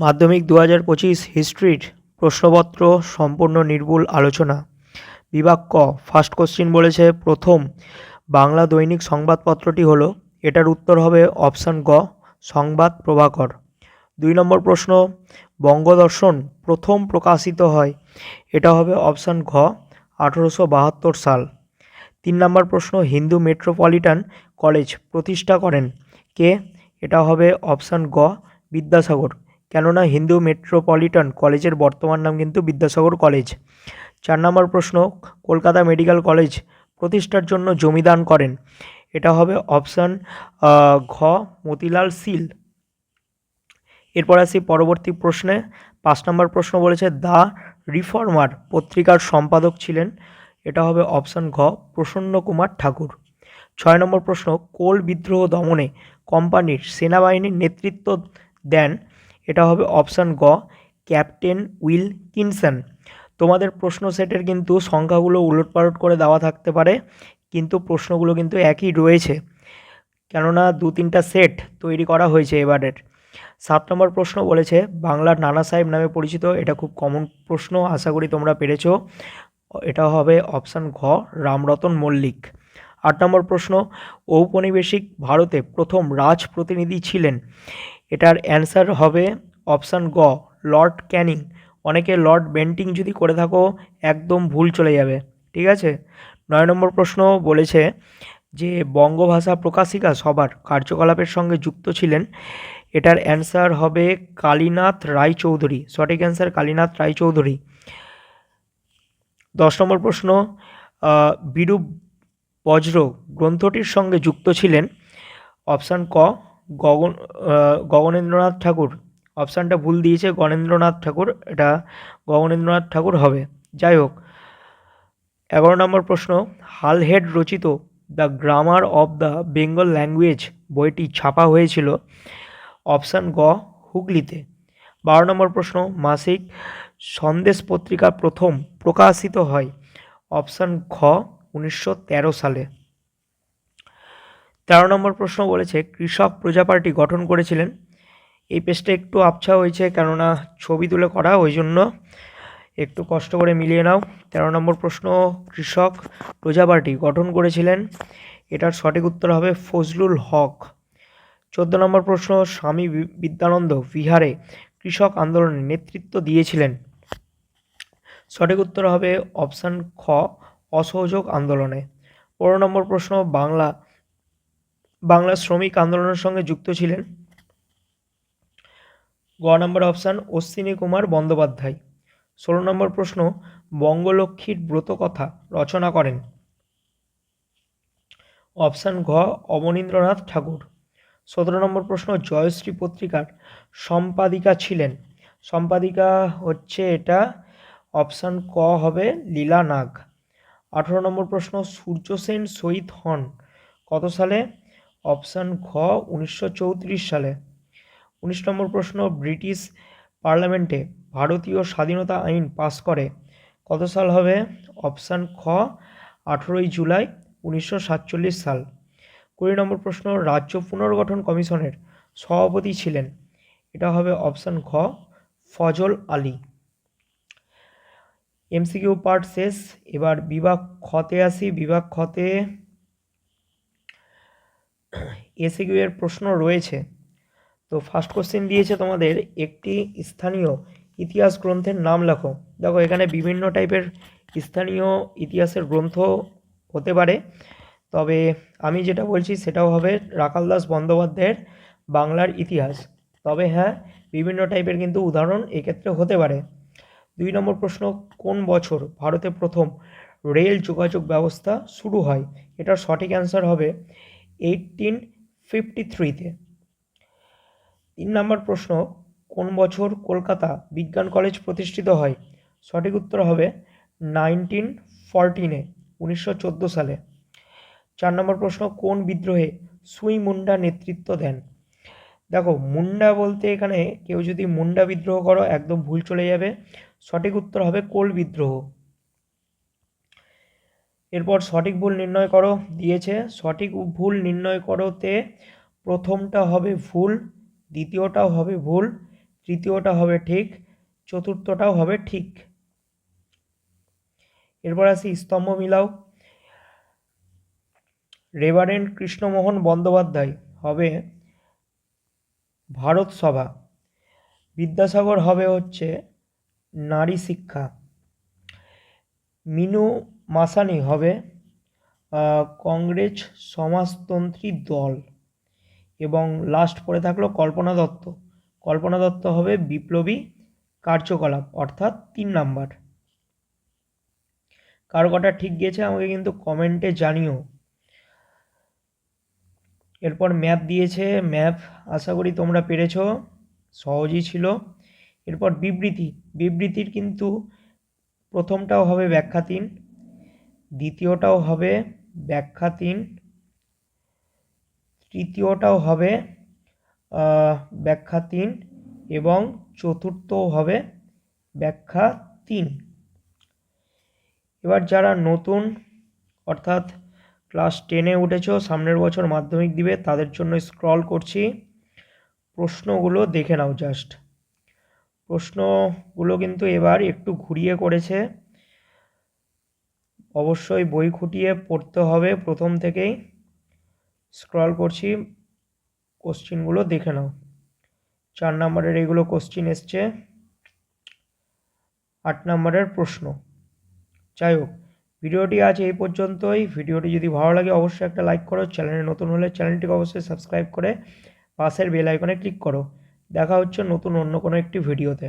মাধ্যমিক দু হাজার পঁচিশ হিস্ট্রির প্রশ্নপত্র সম্পূর্ণ নির্ভুল আলোচনা। বিভাগ ক ফার্স্ট কোশ্চিন বলেছে, প্রথম বাংলা দৈনিক সংবাদপত্রটি হলো, এটার উত্তর হবে অপশান গ, সংবাদ প্রভাকর। দুই নম্বর প্রশ্ন, বঙ্গদর্শন প্রথম প্রকাশিত হয়, এটা হবে অপশান ঘ, আঠেরোশো বাহাত্তর সাল। তিন নম্বর প্রশ্ন, হিন্দু মেট্রোপলিটন কলেজ প্রতিষ্ঠা করেন কে? এটা হবে অপশান গ, বিদ্যাসাগর। কেননা হিন্দু মেট্রোপলিটন কলেজের বর্তমান নাম কিন্তু বিদ্যাসাগর কলেজ। চার নম্বর প্রশ্ন, কলকাতা মেডিকেল কলেজ প্রতিষ্ঠার জন্য জমিদান করেন। এটা হবে অপশান ঘ, মতিলাল সিল। এরপর আসি পরবর্তী প্রশ্নে। পাঁচ নম্বর প্রশ্ন বলেছে, দ্য রিফর্মার পত্রিকার সম্পাদক ছিলেন। এটা হবে অপশান ঘ, প্রসন্ন কুমার ঠাকুর। ছয় নম্বর প্রশ্ন, কোল বিদ্রোহ দমনে কোম্পানির সেনাবাহিনীর নেতৃত্ব দেন? এটা হবে অপশান গ, ক্যাপ্টেন উইল কিনসন। তোমাদের প্রশ্ন সেটের কিন্তু সংখ্যাগুলো উলটপালট করে দেওয়া থাকতে পারে, কিন্তু প্রশ্নগুলো কিন্তু একই রয়েছে। কেননা দু তিনটা সেট তৈরি করা হয়েছে এবারের। সাত নম্বর প্রশ্ন বলেছে, বাংলার নানা সাহেব নামে পরিচিত, এটা খুব কমন প্রশ্ন, আশা করি তোমরা পেরেছ। এটা হবে অপশান ঘ, রামরতন মল্লিক। আট নম্বর প্রশ্ন, ঔপনিবেশিক ভারতে প্রথম রাজ প্রতিনিধি ছিলেন। এটার অ্যান্সার হবে অপশান গ, লর্ড ক্যানিং। অনেকে লর্ড বেন্টিং যদি করে থাকো, একদম ভুল চলে যাবে। ঠিক আছে? নয় নম্বর প্রশ্ন বলেছে যে বঙ্গভাষা প্রকাশিকা সবার কার্যকলাপের সঙ্গে যুক্ত ছিলেন। এটার অ্যান্সার হবে কালীনাথ রায়চৌধুরী। সঠিক অ্যান্সার কালীনাথ রায়চৌধুরী। দশ নম্বর প্রশ্ন বিরূপ বজ্র গ্রন্থটির সঙ্গে যুক্ত ছিলেন। অপশান ক গগন গগনেন্দ্রনাথ ঠাকুর, অপশানটা ভুল দিয়েছে গণেন্দ্রনাথ ঠাকুর, এটা গগনেন্দ্রনাথ ঠাকুর হবে। যাই হোক, এগারো নম্বর প্রশ্ন হালহেড রচিত the grammar of the Bengal language বইটি ছাপা হয়েছিল, অপশান গ, হুগলিতে। বারো নম্বর প্রশ্ন, মাসিক সন্দেশ পত্রিকা প্রথম প্রকাশিত হয়, অপশান খ, উনিশশো তেরো সালে। তেরো নম্বর প্রশ্ন বলেছে, কৃষক প্রজা পার্টি গঠন করেছিলেন। এই পেজটা একটু আবছা হয়েছে, কেননা ছবি তুলে করা, ওই জন্য একটু কষ্ট করে মিলিয়ে নাও। তেরো নম্বর প্রশ্ন, কৃষক প্রজা পার্টি গঠন করেছিলেন। এটার সঠিক উত্তর হবে ফজলুল হক। চোদ্দ নম্বর প্রশ্ন, স্বামী বিদ্যানন্দ বিহারে কৃষক আন্দোলনে নেতৃত্ব দিয়েছিলেন। সঠিক উত্তর হবে অপশান খ, অসহযোগ আন্দোলনে। পনেরো নম্বর প্রশ্ন, বাংলা বাংলা শ্রমিক আন্দোলনের সঙ্গে যুক্ত ছিলেন। গ নম্বর অপশান, অশ্বিনী কুমার বন্দ্যোপাধ্যায়। ষোলো নম্বর প্রশ্ন, বঙ্গলক্ষ্মীর ব্রতকথা রচনা করেন। অপশান ঘ, অবনীন্দ্রনাথ ঠাকুর। সতেরো নম্বর প্রশ্ন, জয়শ্রী পত্রিকার সম্পাদিকা ছিলেন। সম্পাদিকা হচ্ছে এটা, অপশান ক হবে লীলা নাগ। আঠেরো নম্বর প্রশ্ন সূর্য সেন শহীদ হন। কত সালে? অপশান খ উনিশশো চৌত্রিশ সালে। উনিশ নম্বর প্রশ্ন, ব্রিটিশ পার্লামেন্টে ভারতীয় স্বাধীনতা আইন পাস করে। কত সাল হবে? অপশান খ, আঠেরোই জুলাই, উনিশশো সাতচল্লিশ সাল। কুড়ি নম্বর প্রশ্ন, রাজ্য পুনর্গঠন কমিশনের সভাপতি ছিলেন। এটা হবে অপশান খ ফজল আলী। এমসিকিউ পার্ট শেষ। এবার বিভাগ খতে আসি। বিভাগ খতে এসিকিউ এর প্রশ্ন রয়েছে। তো ফার্স্ট কোশ্চেন দিয়েছে তোমাদের, একটি স্থানীয় ইতিহাস গ্রন্থের নাম লেখো। দেখো, এখানে বিভিন্ন টাইপের স্থানীয় ইতিহাসের গ্রন্থ হতে পারে। তবে আমি যেটা বলছি সেটাও হবে রাখালদাস বন্দ্যোপাধ্যায়ের বাংলার ইতিহাস। তবে হ্যাঁ বিভিন্ন টাইপের কিন্তু উদাহরণ এক্ষেত্রে হতে পারে। দুই নম্বর প্রশ্ন, কোন বছর ভারতে প্রথম রেল যোগাযোগ ব্যবস্থা শুরু হয়? এটার সঠিক অ্যান্সার হবে এইটিন ফিফটি থ্রিতে। তিন নম্বর প্রশ্ন, কোন বছর কলকাতা বিজ্ঞান কলেজ প্রতিষ্ঠিত হয়? সঠিক উত্তর হবে নাইনটিন ফরটিনে, উনিশশো চোদ্দ সালে। চার নম্বর প্রশ্ন, কোন বিদ্রোহে সুই মুন্ডা নেতৃত্ব দেন? দেখো, মুন্ডা বলতে এখানে কেউ যদি মুন্ডা বিদ্রোহ করো, একদম ভুল চলে যাবে। সঠিক উত্তর হবে কোল বিদ্রোহ। এরপর সঠিক ভুল নির্ণয় করো, দিয়েছে। সঠিক ভুল নির্ণয় করোতে প্রথমটা হবে ভুল, দ্বিতীয়টাও হবে ভুল, তৃতীয়টা হবে ঠিক, চতুর্থটাও হবে ঠিক। এরপর আসি স্তম্ভ মিলাও। রেভারেন্ড কৃষ্ণমোহন বন্দ্যোপাধ্যায় হবে ভারত সভা। বিদ্যাসাগর হবে হচ্ছে নারী শিক্ষা। মিনু মাসানি হবে কংগ্রেস সমাজতন্ত্রী দল। এবং লাস্ট পড়ে থাকল কল্পনা দত্ত। কল্পনা দত্ত হবে বিপ্লবী কার্যকলাপ, অর্থাৎ তিন নাম্বার। কারও কটা ঠিক গিয়েছে আমাকে কিন্তু কমেন্টে জানিও। এরপর ম্যাপ দিয়েছে ম্যাপ আশা করি তোমরা পেরেছ, সহজই ছিল। এরপর বিবৃতি। বিবৃতির কিন্তু প্রথমটাও হবে ব্যাখ্যাতীন দ্বিতীয়টাও হবে ব্যাখ্যা তিন তৃতীয়টাও হবে ব্যাখ্যা তিন এবং চতুর্থও হবে ব্যাখ্যা তিন এবার যারা নতুন, অর্থাৎ ক্লাস টেনে উঠেছো, সামনের বছর মাধ্যমিক দিবে, তাদের জন্য স্ক্রল করছি। প্রশ্নগুলো দেখে নাও জাস্ট। প্রশ্নগুলো কিন্তু এবার একটু ঘুরিয়ে করেছে। অবশ্যই বই খুঁটিয়ে পড়তে হবে। প্রথম থেকেই স্ক্রল করছি কোশ্চিনগুলো দেখে নাও। চার নম্বরের এগুলো কোশ্চিন এসছে। আট নম্বরের প্রশ্ন। যাই হোক, ভিডিওটি আজ এই পর্যন্তই। ভিডিওটি যদি ভালো লাগে, অবশ্যই একটা লাইক করো। চ্যানেলে নতুন হলে চ্যানেলটিকে অবশ্যই সাবস্ক্রাইব করে পাশের বেল আইকনে ক্লিক করো। দেখা হচ্ছে নতুন অন্য কোনো একটি ভিডিওতে